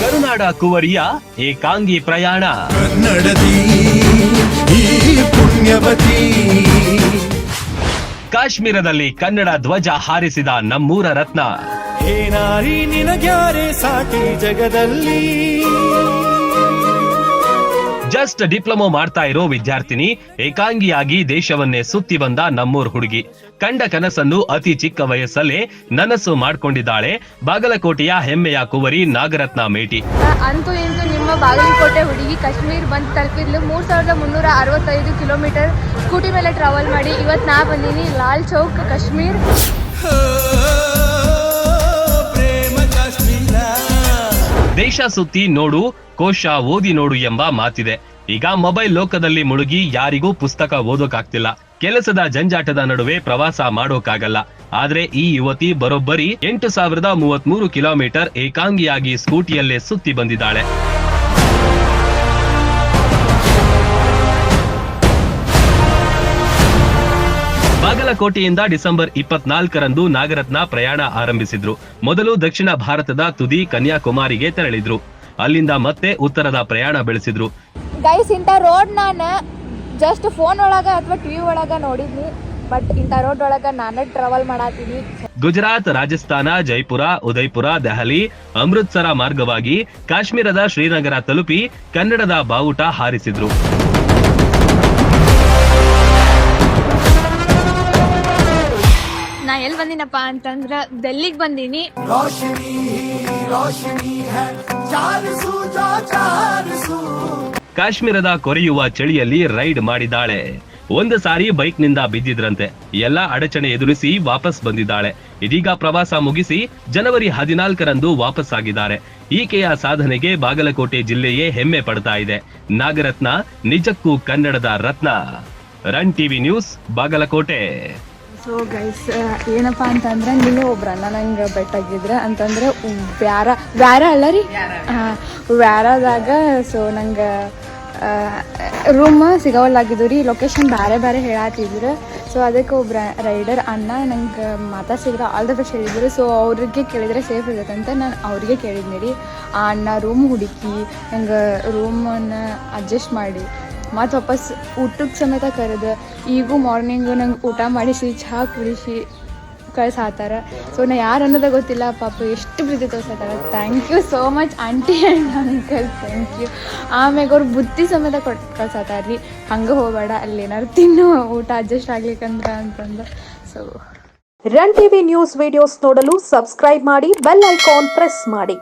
ಕರುನಾಡ ಕುವರಿಯ ಏಕಾಂಗಿ ಪ್ರಯಾಣ. ಕನ್ನಡದಿ ಪುಣ್ಯವತಿ. ಕಾಶ್ಮೀರದಲ್ಲಿ ಕನ್ನಡ ಧ್ವಜ ಹಾರಿಸಿದ ನಮ್ಮೂರ ರತ್ನ. ಹೇ ನಾರಿ ನಿನಗ್ಯಾರೆ ಸಾಕಿ ಜಗದಲ್ಲಿ. ಜಸ್ಟ್ ಡಿಪ್ಲೊಮೊ ಮಾಡ್ತಾ ಇರೋ ವಿದ್ಯಾರ್ಥಿನಿ ಏಕಾಂಗಿಯಾಗಿ ದೇಶವನ್ನೇ ಸುತ್ತಿ ಬಂದ ನಮ್ಮೂರ್ ಹುಡುಗಿ. ಕಂಡ ಕನಸನ್ನು ಅತಿ ಚಿಕ್ಕ ವಯಸ್ಸಲ್ಲೇ ನನಸು ಮಾಡ್ಕೊಂಡಿದ್ದಾಳೆ. ಬಾಗಲಕೋಟೆಯ ಹೆಮ್ಮೆಯ ಕುವರಿ ನಾಗರತ್ನ ಮೇಟಿ. ಅಂತೂ ಇಂದು ನಿಮ್ಮ ಬಾಗಲಕೋಟೆ ಹುಡುಗಿ ಕಾಶ್ಮೀರ್ ಬಂದ್ ತಲುಪಿದ್ಲು. ಮೂರ್ ಸಾವಿರದ ಮುನ್ನೂರ ಅರವತ್ತೈದು ಕಿಲೋಮೀಟರ್ ಸ್ಕೂಟಿ ಮೇಲೆ ಟ್ರಾವೆಲ್ ಮಾಡಿ. ಇವತ್ತು ನಾ ಬಂದಿನಿ ಲಾಲ್ ಚೌಕ್ ಕಾಶ್ಮೀರ. ದೇಶ ಸುತ್ತಿ ನೋಡು ಕೋಶ ಓದಿ ನೋಡು ಎಂಬ ಮಾತಿದೆ. ಈಗ ಮೊಬೈಲ್ ಲೋಕದಲ್ಲಿ ಮುಳುಗಿ ಯಾರಿಗೂ ಪುಸ್ತಕ ಓದೋಕಾಗ್ತಿಲ್ಲ. ಕೆಲಸದ ಜಂಜಾಟದ ನಡುವೆ ಪ್ರವಾಸ ಮಾಡೋಕಾಗಲ್ಲ. ಆದ್ರೆ ಈ ಯುವತಿ ಬರೋಬ್ಬರಿ ಎಂಟು ಸಾವಿರದ ಮೂವತ್ಮೂರು ಕಿಲೋಮೀಟರ್ ಏಕಾಂಗಿಯಾಗಿ ಸ್ಕೂಟಿಯಲ್ಲೇ ಸುತ್ತಿ ಬಂದಿದ್ದಾಳೆ. ಬಾಗಲಕೋಟೆಯಿಂದ ಡಿಸೆಂಬರ್ ಇಪ್ಪತ್ನಾಲ್ಕರಂದು ನಾಗರತ್ನ ಪ್ರಯಾಣ ಆರಂಭಿಸಿದ್ರು. ಮೊದಲು ದಕ್ಷಿಣ ಭಾರತದ ತುದಿ ಕನ್ಯಾಕುಮಾರಿಗೆ ತೆರಳಿದ್ರು. ಅಲ್ಲಿಂದ ಮತ್ತೆ ಉತ್ತರದ ಪ್ರಯಾಣ ಬೆಳೆಸಿದ್ರು. ಗೈಸ್ ಇಂಥ ರೋಡ್ ನಾನು ಜಸ್ಟ್ ಫೋನ್ ಒಳಗೆ ಅಥವಾ ಟಿವಿ ಒಳಗೆ ನೋಡಿದ್ನಿ. ಬಟ್ ಇಂಥ ರೋಡ್ ಒಳಗೆ ನಾನೇ ಟ್ರಾವೆಲ್ ಮಾಡಾತೀನಿ. ಗುಜರಾತ್ ರಾಜಸ್ಥಾನ ಜೈಪುರ ಉದಯ್ಪುರ ದೆಹಲಿ ಅಮೃತ್ಸರ ಮಾರ್ಗವಾಗಿ ಕಾಶ್ಮೀರದ ಶ್ರೀನಗರ ತಲುಪಿ ಕನ್ನಡದ ಬಾವುಟ ಹಾರಿಸಿದ್ರು. ನಾ ಎಲ್ಲಿ ಬಂದಿನಪ್ಪ ಅಂತಂದ್ರೆ ಡೆಲ್ಲಿಗೆ ಬಂದೀನಿ? ರೋಶನಿ ರೋಶನಿ ಹೈ ಚಾಲಿಸು ಜೋ ಚಾಲಿಸು ಕಾಶ್ಮೀರದ ಕೊರೆಯುವ ಚಳಿಯಲ್ಲಿ ರೈಡ್ ಮಾಡಿದ್ದಾಳೆ. ಒಂದು ಸಾರಿ ಬೈಕ್ನಿಂದ ಬಿದ್ದಿದ್ರಂತೆ. ಎಲ್ಲ ಅಡಚಣೆ ಎದುರಿಸಿ ವಾಪಸ್ ಬಂದಿದ್ದಾಳೆ. ಇದೀಗ ಪ್ರವಾಸ ಮುಗಿಸಿ ಜನವರಿ ಹದಿನಾಲ್ಕರಂದು ವಾಪಸ್ ಆಗಿದ್ದಾರೆ ಈಕೆಯ ಸಾಧನೆಗೆ ಬಾಗಲಕೋಟೆ ಜಿಲ್ಲೆಯೇ ಹೆಮ್ಮೆ ಪಡ್ತಾ ಇದೆ. ನಾಗರತ್ನ, ನಿಜಕ್ಕೂ ಕನ್ನಡದ ರತ್ನ. Run TV news, Bagalkote. So guys ಏನಪ್ಪ ಅಂತಂದ್ರೆ, ನೀವೇ ಒಬ್ರು ಅಣ್ಣ ನಂಗೆ ಬೆಟ್ಟಾಗಿದ್ರೆ ಅಂತಂದ್ರೆ ವ್ಯಾರ ವ್ಯಾರ ಅಲ್ಲ ರೀ? ಹಾಂ ವ್ಯಾರದಾಗ ಸೊ ನಂಗೆ ರೂಮ್ ಸಿಗವಲ್ಲಾಗಿದ್ದು ರೀ. ಲೊಕೇಶನ್ ಬೇರೆ ಬೇರೆ ಹೇಳತ್ತಿದ್ರು ಸೊ ಅದಕ್ಕೆ ಒಬ್ರ ರೈಡರ್ ಅಣ್ಣ ನಂಗೆ ಮಾತಾಡ್ಸಿದ್ರು. ಆಲ್ ದ ಬೆಸ್ಟ್ ಹೇಳಿದ್ರು. ಸೊ ಅವ್ರಿಗೆ ಕೇಳಿದ್ರೆ ಸೇಫ್ ಇರತ್ತಂತ ನಾನು ಅವ್ರಿಗೆ ಕೇಳಿದ್ನಿ ರೀ. ಆ ಅಣ್ಣ ರೂಮ್ ಹುಡುಕಿ, ನಂಗೆ ರೂಮನ್ನು ಅಡ್ಜಸ್ಟ್ ಮಾಡಿ. ಮತ್ತು ವಾಪಸ್ ಊಟಕ್ಕೆ ಸಮೇತ ಕರೆದು, ಈಗೂ ಮಾರ್ನಿಂಗು ನಂಗೆ ಊಟ ಮಾಡಿಸಿ ಚಹಾ ಕುಡಿಸಿ ಕಳ್ಸಾತಾರ ಸೊ ನಾ ಯಾರು ಅನ್ನೋದ ಗೊತ್ತಿಲ್ಲ, ಪಾಪ ಎಷ್ಟು ಪ್ರೀತಿ ತೋರ್ಸತ್ತಾರ thank you so much aunty and uncle thank you ಆಮ್ಯಾಗ ಅವ್ರು ಬುದ್ಧಿ ಸಮೇತ ಕೊಟ್ಟು ಕಳ್ಸತ್ತಾರ ರೀ. ಹಂಗೆ ಹೋಗಬೇಡ ಅಲ್ಲಿ ಏನಾರು ತಿನ್ನು, ಊಟ ಅಡ್ಜಸ್ಟ್ ಆಗ್ಲಿಕ್ಕಂದ್ರ ಅಂತಂದು. So run TV news videos ನೋಡಲು ಸಬ್ಸ್ಕ್ರೈಬ್ ಮಾಡಿ ಬೆಲ್ ಐಕಾನ್ ಪ್ರೆಸ್ ಮಾಡಿ.